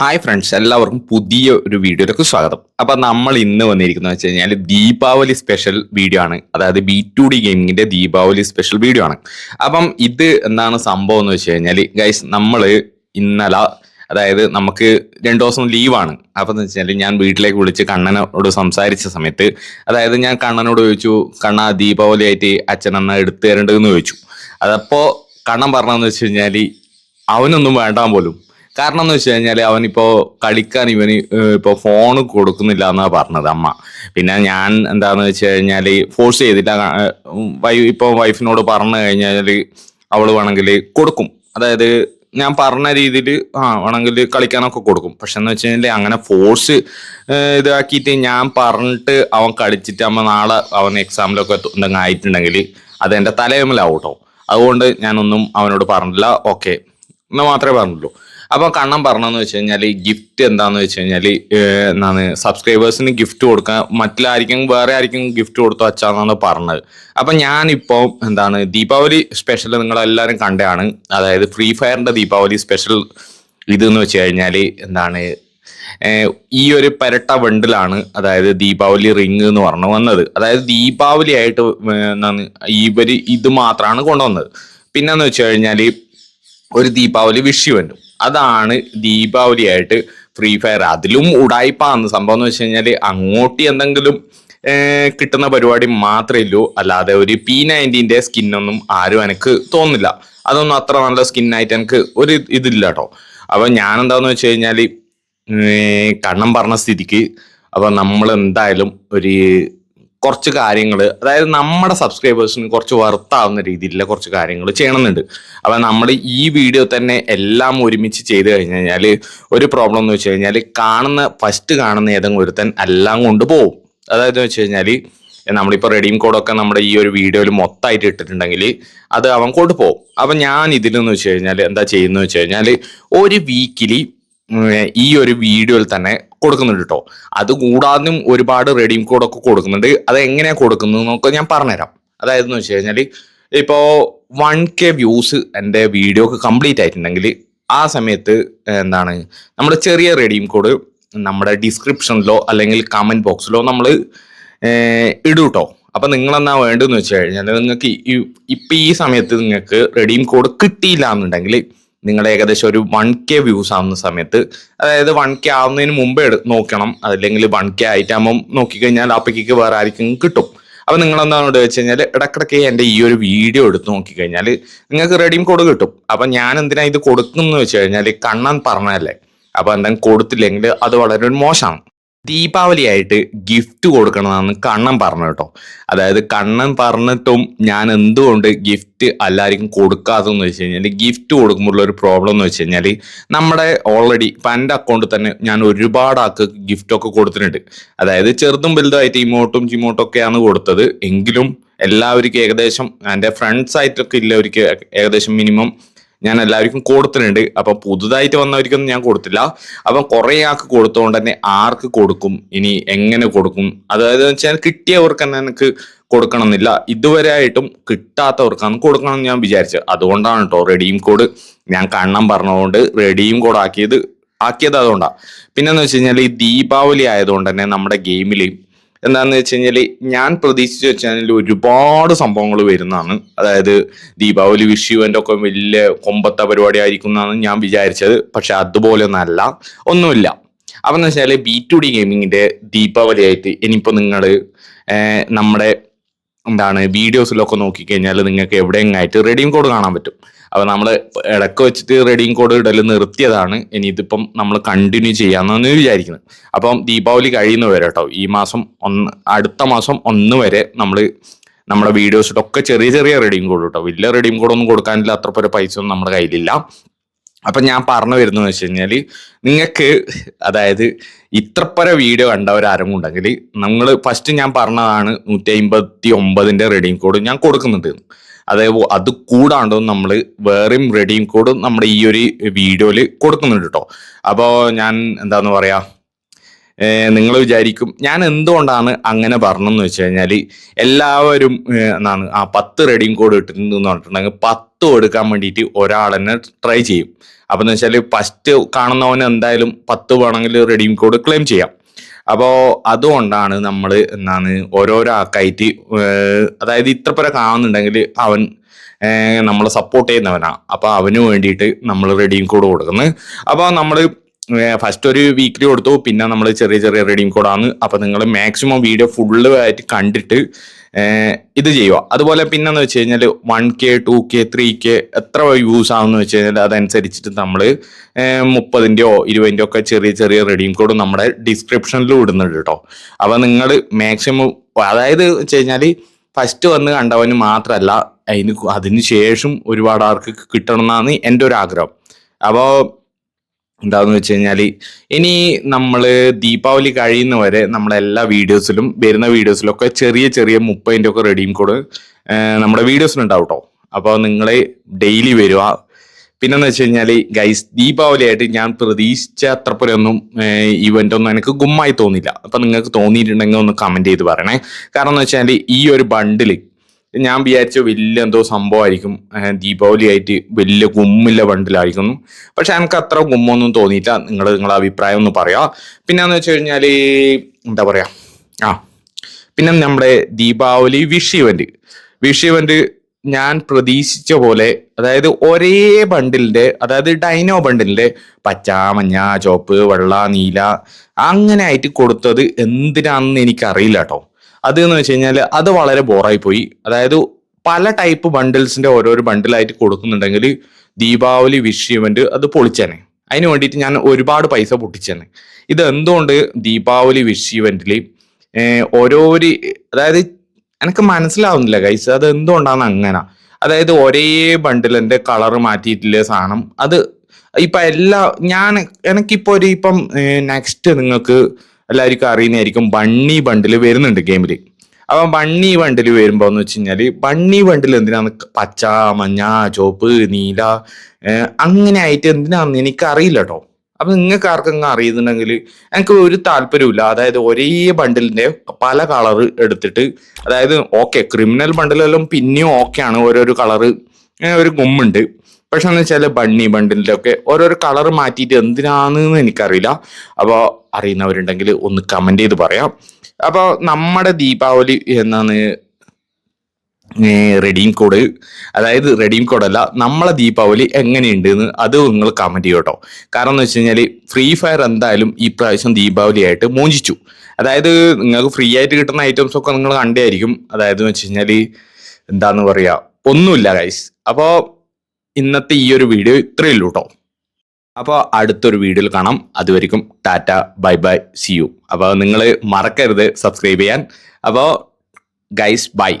Hi friends എല്ലാവർക്കും പുതിയ ഒരു വീഡിയോയിലേക്ക് സ്വാഗതം. അപ്പൊ നമ്മൾ ഇന്ന് വന്നിരിക്കുന്നത് വെച്ച് കഴിഞ്ഞാൽ ദീപാവലി സ്പെഷ്യൽ വീഡിയോ ആണ്. അതായത് ബി ടു ഡി ഗെയിമിങ്ങിന്റെ ദീപാവലി സ്പെഷ്യൽ വീഡിയോ ആണ്. അപ്പം ഇത് എന്താണ് സംഭവം എന്ന് വെച്ച് കഴിഞ്ഞാൽ ഗൈസ് നമ്മൾ ഇന്നലെ അതായത് നമുക്ക് രണ്ടു ദിവസം ലീവാണ് അപ്പം എന്ന് വെച്ചാൽ ഞാൻ വീട്ടിലേക്ക് വിളിച്ച് കണ്ണനോട് സംസാരിച്ച സമയത്ത് അതായത് ഞാൻ കണ്ണനോട് ചോദിച്ചു കണ്ണ ദീപാവലി ആയിട്ട് അച്ഛൻ എന്നാ എടുത്തു തരേണ്ടതെന്ന് ചോദിച്ചു. അതപ്പോ കണ്ണൻ പറഞ്ഞതെന്ന് വെച്ച് കഴിഞ്ഞാൽ അവനൊന്നും വേണ്ടാൻ പോലും കാരണം എന്ന് വെച്ച് കഴിഞ്ഞാൽ അവനിപ്പോ കളിക്കാൻ ഇവന് ഇപ്പൊ ഫോൺ കൊടുക്കുന്നില്ല എന്നാ പറഞ്ഞത് അമ്മ. പിന്നെ ഞാൻ എന്താന്ന് വെച്ച് കഴിഞ്ഞാൽ ഫോഴ്സ് ചെയ്തില്ല. ഇപ്പൊ വൈഫിനോട് പറഞ്ഞു കഴിഞ്ഞാൽ അവൾ വേണമെങ്കിൽ കൊടുക്കും. അതായത് ഞാൻ പറഞ്ഞ രീതിയിൽ ആ വേണമെങ്കിൽ കളിക്കാനൊക്കെ കൊടുക്കും. പക്ഷെ എന്ന് വെച്ച് കഴിഞ്ഞാൽ അങ്ങനെ ഫോഴ്സ് ഇതാക്കിയിട്ട് ഞാൻ പറഞ്ഞിട്ട് അവൻ കളിച്ചിട്ട് അമ്മ നാളെ അവൻ എക്സാമിലൊക്കെ എന്തെങ്കിലും ആയിട്ടുണ്ടെങ്കിൽ അത് എന്റെ തലയുമലാവും കേട്ടോ അതുകൊണ്ട് ഞാനൊന്നും അവനോട് പറഞ്ഞില്ല ഓക്കെ. എന്ന് മാത്രമേ പറഞ്ഞുള്ളൂ. അപ്പൊ കണ്ണൻ പറഞ്ഞെന്ന് വെച്ച് കഴിഞ്ഞാൽ ഗിഫ്റ്റ് എന്താന്ന് വെച്ച് കഴിഞ്ഞാൽ എന്താണ് സബ്സ്ക്രൈബേഴ്സിന് ഗിഫ്റ്റ് കൊടുക്കാൻ മറ്റിലായിരിക്കും വേറെ ആയിരിക്കും ഗിഫ്റ്റ് കൊടുത്തു വച്ചാന്നാണ് പറഞ്ഞത്. അപ്പൊ ഞാനിപ്പോ എന്താണ് ദീപാവലി സ്പെഷ്യൽ നിങ്ങൾ എല്ലാവരും കണ്ടതാണ്. അതായത് ഫ്രീ ഫയറിന്റെ ദീപാവലി സ്പെഷ്യൽ ഇതെന്ന് വെച്ച് കഴിഞ്ഞാൽ എന്താണ് ഈ ഒരു പരട്ട വണ്ടിലാണ് അതായത് ദീപാവലി റിങ് എന്ന് പറഞ്ഞു വന്നത്. അതായത് ദീപാവലി ആയിട്ട് എന്താണ് ഇവർ ഇത് മാത്രമാണ് കൊണ്ടുവന്നത്. പിന്നെന്ന് വെച്ച് കഴിഞ്ഞാൽ ഒരു ദീപാവലി വിഷ് ഇവന്റും അതാണ് ദീപാവലി ആയിട്ട് ഫ്രീ ഫയർ അതിലും ഉടായ്പാന്ന് സംഭവം എന്ന് വെച്ച് കഴിഞ്ഞാൽ അങ്ങോട്ട് എന്തെങ്കിലും കിട്ടുന്ന പരിപാടി മാത്രമേ ഉള്ളൂ. അല്ലാതെ ഒരു പി നയന്റീന്റെ സ്കിന്നൊന്നും ആരും എനിക്ക് തോന്നില്ല അതൊന്നും അത്ര നല്ല സ്കിന്നായിട്ട് എനിക്ക് ഒരു ഇതില്ല കേട്ടോ അപ്പൊ ഞാൻ എന്താന്ന് വെച്ച് കഴിഞ്ഞാൽ കണ്ണം പറഞ്ഞ സ്ഥിതിക്ക് അപ്പൊ നമ്മൾ എന്തായാലും ഒരു കുറച്ച് കാര്യങ്ങൾ അതായത് നമ്മുടെ സബ്സ്ക്രൈബേഴ്സിന് കുറച്ച് വർത്താവുന്ന രീതിയിലുള്ള കുറച്ച് കാര്യങ്ങൾ ചെയ്യണമെന്നുണ്ട് അപ്പൊ നമ്മൾ ഈ വീഡിയോ തന്നെ എല്ലാം ഒരുമിച്ച് ചെയ്ത് കഴിഞ്ഞ് കഴിഞ്ഞാൽ ഒരു പ്രോബ്ലം എന്ന് വെച്ച് കഴിഞ്ഞാൽ കാണുന്ന ഫസ്റ്റ് കാണുന്ന ഏതെങ്കിലും ഒരുത്തൻ എല്ലാം കൊണ്ട് പോവും. അതായത് വെച്ച് കഴിഞ്ഞാൽ നമ്മളിപ്പോൾ റെഡീം കോഡൊക്കെ നമ്മുടെ ഈ ഒരു വീഡിയോയിൽ മൊത്തമായിട്ട് ഇട്ടിട്ടുണ്ടെങ്കിൽ അത് അവൻ കൊണ്ട് പോകും അപ്പം ഞാൻ ഇതിലെന്ന് വെച്ച് കഴിഞ്ഞാൽ എന്താ ചെയ്യുന്നത് വെച്ച് കഴിഞ്ഞാൽ ഒരു വീക്കിലി ഈ ഒരു വീഡിയോയിൽ തന്നെ കൊടുക്കുന്നുണ്ട് കേട്ടോ അത് കൂടാതെയും ഒരുപാട് റെഡീം കോഡൊക്കെ കൊടുക്കുന്നുണ്ട്. അത് എങ്ങനെയാണ് കൊടുക്കുന്നത് എന്നൊക്കെ ഞാൻ പറഞ്ഞുതരാം. അതായത് എന്ന് വെച്ച് കഴിഞ്ഞാൽ ഇപ്പോ വൺ കെ വ്യൂസ് എന്റെ വീഡിയോ ഒക്കെ കംപ്ലീറ്റ് ആയിട്ടുണ്ടെങ്കിൽ ആ സമയത്ത് എന്താണ് നമ്മുടെ ചെറിയ റെഡീം കോഡ് നമ്മുടെ ഡിസ്ക്രിപ്ഷനിലോ അല്ലെങ്കിൽ കമന്റ് ബോക്സിലോ നമ്മൾ ഇടും കേട്ടോ അപ്പം നിങ്ങൾ എന്നാ വേണ്ടതെന്ന് വെച്ച് കഴിഞ്ഞാൽ നിങ്ങൾക്ക് ഇപ്പൊ ഈ സമയത്ത് നിങ്ങൾക്ക് റെഡീം കോഡ് കിട്ടിയില്ല എന്നുണ്ടെങ്കിൽ നിങ്ങൾ ഏകദേശം ഒരു വൺ കെ വ്യൂസ് ആവുന്ന സമയത്ത് അതായത് വൺ കെ ആവുന്നതിന് മുമ്പേ നോക്കണം. അതല്ലെങ്കിൽ വൺ കെ ആയിട്ടാകുമ്പം നോക്കിക്കഴിഞ്ഞാൽ അപ്പത്തേക്ക് വേറെ ആർക്കും കിട്ടും. അപ്പൊ നിങ്ങൾ എന്താണെന്ന് വെച്ച് കഴിഞ്ഞാൽ ഇടക്കിടക്ക് എന്റെ ഈ ഒരു വീഡിയോ എടുത്ത് നോക്കിക്കഴിഞ്ഞാൽ നിങ്ങൾക്ക് റെഡീം കോഡ് കിട്ടും. അപ്പൊ ഞാൻ എന്തിനാ ഇത് കൊടുക്കുന്നു വെച്ച് കഴിഞ്ഞാൽ കണ്ണൻ പറഞ്ഞതല്ലേ. അപ്പൊ എന്തെങ്കിലും കൊടുത്തില്ലെങ്കിൽ അത് വളരെ മോശമാണ്. ദീപാവലി ആയിട്ട് ഗിഫ്റ്റ് കൊടുക്കണമെന്നാണ് കണ്ണൻ പറഞ്ഞു കേട്ടോ. അതായത് കണ്ണൻ പറഞ്ഞിട്ടും ഞാൻ എന്തുകൊണ്ട് ഗിഫ്റ്റ് എല്ലാവർക്കും കൊടുക്കാതെന്ന് വെച്ച് കഴിഞ്ഞാൽ ഗിഫ്റ്റ് കൊടുക്കുമ്പോൾ ഒരു പ്രോബ്ലം എന്ന് വെച്ച് കഴിഞ്ഞാൽ നമ്മുടെ ഓൾറെഡി ഇപ്പം എന്റെ അക്കൗണ്ടിൽ തന്നെ ഞാൻ ഒരുപാട് ആൾക്ക് ഗിഫ്റ്റ് ഒക്കെ കൊടുത്തിട്ടുണ്ട്. അതായത് ചെറുതും വലുതായിട്ട് ഇമോട്ടും ചിമോട്ടും ഒക്കെയാണ് കൊടുത്തത്. എങ്കിലും എല്ലാവർക്കും ഏകദേശം എന്റെ ഫ്രണ്ട്സ് ആയിട്ടൊക്കെ ഇല്ലവർക്ക് ഏകദേശം മിനിമം ഞാൻ എല്ലാവർക്കും കൊടുത്തിട്ടുണ്ട്. അപ്പൊ പുതുതായിട്ട് വന്നവർക്കൊന്നും ഞാൻ കൊടുത്തില്ല. അപ്പൊ കുറെ ആൾക്ക് കൊടുത്തോണ്ട് തന്നെ ആർക്ക് കൊടുക്കും? ഇനി എങ്ങനെ കൊടുക്കും? അതായത് വെച്ചാൽ കിട്ടിയവർക്ക് തന്നെ എനിക്ക് കൊടുക്കണം എന്നില്ല ഇതുവരെ ആയിട്ടും കിട്ടാത്തവർക്കാണ് കൊടുക്കണം എന്ന് ഞാൻ വിചാരിച്ചത്. അതുകൊണ്ടാണ് കേട്ടോ റെഡീം കോഡ് ഞാൻ കണ്ണം പറഞ്ഞതുകൊണ്ട് റെഡീം കോഡ് ആക്കിയത് ആക്കിയത് അതുകൊണ്ടാണ് പിന്നെന്ന് വെച്ച് കഴിഞ്ഞാൽ ഈ ദീപാവലി ആയതുകൊണ്ട് തന്നെ നമ്മുടെ ഗെയിമിൽ എന്താന്ന് വെച്ച് കഴിഞ്ഞാൽ ഞാൻ പ്രതീക്ഷിച്ച് വെച്ചാൽ ഒരുപാട് സംഭവങ്ങൾ വരുന്നതാണ്. അതായത് ദീപാവലി വിഷുവിന്റെ ഒക്കെ വലിയ കൊമ്പത്ത പരിപാടി ആയിരിക്കും എന്നാണ് ഞാൻ വിചാരിച്ചത്. പക്ഷെ അതുപോലെ ഒന്നല്ല ഒന്നുമില്ല. അപ്പം എന്ന് വെച്ചാൽ ബി ടു ഡി ഗെയിമിങ്ങിന്റെ ദീപാവലി ആയിട്ട് ഇനിയിപ്പോൾ നിങ്ങൾ നമ്മുടെ എന്താണ് വീഡിയോസിലൊക്കെ നോക്കിക്കഴിഞ്ഞാൽ നിങ്ങൾക്ക് എവിടെയെങ്ങായിട്ട് റെഡീം കോഡ് കാണാൻ പറ്റും. അപ്പൊ നമ്മൾ ഇടയ്ക്ക് വെച്ചിട്ട് റെഡിങ് കോഡ് ഇടൽ നിർത്തിയതാണ്. ഇനി ഇതിപ്പം നമ്മൾ കണ്ടിന്യൂ ചെയ്യാമെന്നാണ് വിചാരിക്കുന്നത്. അപ്പം ദീപാവലി കഴിയുന്ന വരെ കേട്ടോ ഈ മാസം ഒന്ന് അടുത്ത മാസം ഒന്ന് വരെ നമ്മൾ നമ്മുടെ വീഡിയോസിലൊക്കെ ചെറിയ ചെറിയ റെഡിങ് കോഡ് കേട്ടോ വലിയ റെഡിങ് കോഡ് ഒന്നും കൊടുക്കാനില്ല അത്ര പോലെ പൈസ ഒന്നും നമ്മുടെ കയ്യിലില്ല. അപ്പൊ ഞാൻ പറഞ്ഞു വരുന്നത് വെച്ച് കഴിഞ്ഞാൽ നിങ്ങൾക്ക് അതായത് ഇത്രപ്പര വീഡിയോ കണ്ടവരാരും ഉണ്ടെങ്കിൽ നമ്മൾ ഫസ്റ്റ് ഞാൻ പറഞ്ഞതാണ് നൂറ്റി അമ്പത്തി ഒമ്പതിന്റെ റെഡിങ് കോഡ് ഞാൻ കൊടുക്കുന്നുണ്ട്. അതേപോലെ അത് കൂടാണ്ടും നമ്മൾ വേറെയും റെഡിയും കോഡ് നമ്മുടെ ഈ ഒരു വീഡിയോയിൽ കൊടുക്കുന്നുണ്ട് കേട്ടോ അപ്പോൾ ഞാൻ എന്താന്ന് പറയാ നിങ്ങൾ വിചാരിക്കും ഞാൻ എന്തുകൊണ്ടാണ് അങ്ങനെ പറഞ്ഞതെന്ന് വെച്ച് കഴിഞ്ഞാൽ എല്ലാവരും എന്നാണ് ആ പത്ത് റെഡിയും കോഡ് ഇട്ടിട്ടുണ്ടെന്ന് പറഞ്ഞിട്ടുണ്ടെങ്കിൽ പത്ത് എടുക്കാൻ വേണ്ടിയിട്ട് ഒരാൾ തന്നെ ട്രൈ ചെയ്യും. അപ്പം എന്ന് വെച്ചാൽ ഫസ്റ്റ് കാണുന്നവന് എന്തായാലും പത്ത് വേണമെങ്കിൽ റെഡിയും കോഡ് ക്ലെയിം ചെയ്യാം. അപ്പോൾ അതുകൊണ്ടാണ് നമ്മൾ എന്താണ് ഓരോരോ ആൾക്കായിട്ട് അതായത് ഇത്ര പേരെ കാണുന്നുണ്ടെങ്കിൽ അവൻ നമ്മളെ സപ്പോർട്ട് ചെയ്യുന്നവനാണ് അപ്പോൾ അവന് വേണ്ടിയിട്ട് നമ്മൾ റെഡീം കോഡ് കൊടുക്കുന്നത് അപ്പോൾ നമ്മൾ ഫസ്റ്റ് ഒരു വീക്കിലി കൊടുത്തു. പിന്നെ നമ്മൾ ചെറിയ ചെറിയ റെഡീം കോഡാണ് അപ്പോൾ നിങ്ങൾ മാക്സിമം വീഡിയോ ഫുള്ള് ആയിട്ട് കണ്ടിട്ട് ഇത് ചെയ്യുക. അതുപോലെ പിന്നെന്ന് വെച്ച് കഴിഞ്ഞാൽ one K two K three K എത്ര വ്യൂസ് ആണെന്ന് വെച്ച് കഴിഞ്ഞാൽ അതനുസരിച്ചിട്ട് നമ്മൾ മുപ്പതിന്റെയോ ഇരുപതിന്റെയോ ഒക്കെ ചെറിയ ചെറിയ റെഡീം കോഡ് നമ്മുടെ ഡിസ്ക്രിപ്ഷനിൽ ഇടുന്നുണ്ട് കേട്ടോ അപ്പോൾ നിങ്ങൾ മാക്സിമം അതായത് വെച്ച് കഴിഞ്ഞാൽ ഫസ്റ്റ് വന്ന് കണ്ടവന് മാത്രമല്ല അതിന് അതിന് ശേഷം ഒരുപാട് ആൾക്ക് കിട്ടണം എന്നാണ് എന്റെ ഒരു ആഗ്രഹം. അപ്പോൾ എന്താന്ന് വെച്ച് കഴിഞ്ഞാൽ ഇനി നമ്മൾ ദീപാവലി കഴിയുന്ന കഴിയുന്നവരെ നമ്മളെല്ലാ വീഡിയോസിലും വരുന്ന വീഡിയോസിലൊക്കെ ചെറിയ ചെറിയ മുപ്പതിന്റെ ഒക്കെ റെഡീം കോഡ് നമ്മുടെ വീഡിയോസിലുണ്ടാവും കേട്ടോ അപ്പോൾ നിങ്ങൾ ഡെയിലി വരിക. പിന്നെന്ന് വെച്ച് കഴിഞ്ഞാൽ ഗൈസ് ദീപാവലി ആയിട്ട് ഞാൻ പ്രതീക്ഷിച്ച അത്ര പോലെ ഒന്നും എനിക്ക് ഗുമ്മായി തോന്നില്ല അപ്പം നിങ്ങൾക്ക് തോന്നിയിട്ടുണ്ടെങ്കിൽ ഒന്ന് കമന്റ് ചെയ്ത് പറയണേ. കാരണം എന്ന് വെച്ചാൽ ഈ ഒരു ബണ്ടിൽ ഞാൻ വിചാരിച്ച വലിയ എന്തോ സംഭവമായിരിക്കും. ദീപാവലി ആയിട്ട് വലിയ ഗുമ്മില്ല ബണ്ടിലായിരിക്കുന്നു പക്ഷെ എനിക്ക് അത്ര ഗുമ്മൊന്നും തോന്നിയില്ല. നിങ്ങൾ നിങ്ങളുടെ അഭിപ്രായം ഒന്ന് പറയാം. പിന്നെന്ന് വെച്ച് കഴിഞ്ഞാൽ എന്താ പറയാ? ആ പിന്നെ നമ്മുടെ Deepavali wish event. Wish event ഞാൻ പ്രതീക്ഷിച്ച പോലെ അതായത് ഒരേ ബണ്ടിലിന്റെ അതായത് ഡൈനോ ബണ്ടിലിന്റെ പച്ച മഞ്ഞ ചുവപ്പ് വെള്ള നീല അങ്ങനെ ആയിട്ട് കൊടുത്തത് എന്തിനാണെന്ന് എനിക്കറിയില്ല കേട്ടോ അത് എന്ന് വെച്ച് കഴിഞ്ഞാൽ അത് വളരെ ബോറായി പോയി. അതായത് പല ടൈപ്പ് ബണ്ടിൽസിന്റെ ഓരോരോ ബണ്ടിലായിട്ട് കൊടുക്കുന്നുണ്ടെങ്കിൽ ദീപാവലി വിഷ് ഇവന്റ് അത് പൊളിച്ചേനെ. അതിന് വേണ്ടിയിട്ട് ഞാൻ ഒരുപാട് പൈസ പൊട്ടിച്ചേനെ. ഇത് എന്തുകൊണ്ട് ദീപാവലി വിഷ് ഇവന്റിൽ ഓരോരു അതായത് എനിക്ക് മനസ്സിലാവുന്നില്ല ഗൈസ് അത് എന്തുകൊണ്ടാണ് അങ്ങനെ? അതായത് ഒരേ ബണ്ടിലിന്റെ കളർ മാറ്റിയിട്ടില്ല സാധനം? അത് ഇപ്പൊ എല്ലാ ഞാൻ എനിക്കിപ്പോ ഒരു ഇപ്പം നെക്സ്റ്റ് നിങ്ങൾക്ക് എല്ലാവർക്കും അറിയുന്നതായിരിക്കും ബണ്ണി ബണ്ടിൽ വരുന്നുണ്ട് ഗെയിമിൽ അപ്പം ബണ്ണി ബണ്ടിൽ വരുമ്പോൾ എന്ന് വെച്ച് കഴിഞ്ഞാൽ ബണ്ണി ബണ്ടിൽ എന്തിനാണ് പച്ച മഞ്ഞ ചുവപ്പ് നീല അങ്ങനെ ആയിട്ട് എന്തിനാന്ന് എനിക്ക് അറിയില്ല കേട്ടോ അപ്പം നിങ്ങൾക്ക് ആർക്കെങ്കിലും അറിയുന്നുണ്ടെങ്കിൽ എനിക്ക് ഒരു താല്പര്യമില്ല അതായത് ഒരേ ബണ്ടിലിന്റെ പല കളർ എടുത്തിട്ട് അതായത് ഓക്കെ ക്രിമിനൽ ബണ്ടിലെല്ലാം പിന്നെയും ഓക്കെയാണ്. ഓരോരോ കളറ് ഒരു ഗുമ്മുണ്ട്. പക്ഷെ എന്ന് വെച്ചാൽ ബണ്ണി ബണ്ടിലൊക്കെ ഓരോരോ കളർ മാറ്റിയിട്ട് എന്തിനാണെന്ന് എനിക്കറിയില്ല. അപ്പോൾ അറിയുന്നവരുണ്ടെങ്കിൽ ഒന്ന് കമന്റ് ചെയ്ത് പറയാം. അപ്പോൾ നമ്മുടെ ദീപാവലി എന്നാണ് റെഡീം കോഡ് അതായത് റെഡീം കോഡ് അല്ല നമ്മളെ ദീപാവലി എങ്ങനെയുണ്ട് എന്ന് അത് നിങ്ങൾ കമന്റ് ചെയ്യും കേട്ടോ. കാരണം എന്ന് വെച്ച് കഴിഞ്ഞാൽ ഫ്രീ ഫയർ എന്തായാലും ഈ പ്രാവശ്യം ദീപാവലി ആയിട്ട് മോചിച്ചു. അതായത് നിങ്ങൾക്ക് ഫ്രീ ആയിട്ട് കിട്ടുന്ന ഐറ്റംസ് ഒക്കെ നിങ്ങൾ കണ്ടായിരിക്കും അതായത് വെച്ച് കഴിഞ്ഞാൽ എന്താന്ന് പറയുക ഒന്നുമില്ല ഗൈസ് അപ്പോൾ ഇന്നത്തെ ഈ ഒരു വീഡിയോ ഇത്രയേ ഉള്ളൂ കേട്ടോ അപ്പോൾ അടുത്തൊരു വീഡിയോയിൽ കാണാം. അതുവരെയും tata bye bye see you അപ്പോൾ നിങ്ങൾ മറക്കരുത് സബ്സ്ക്രൈബ് ചെയ്യാൻ. അപ്പോൾ ഗൈസ് ബൈ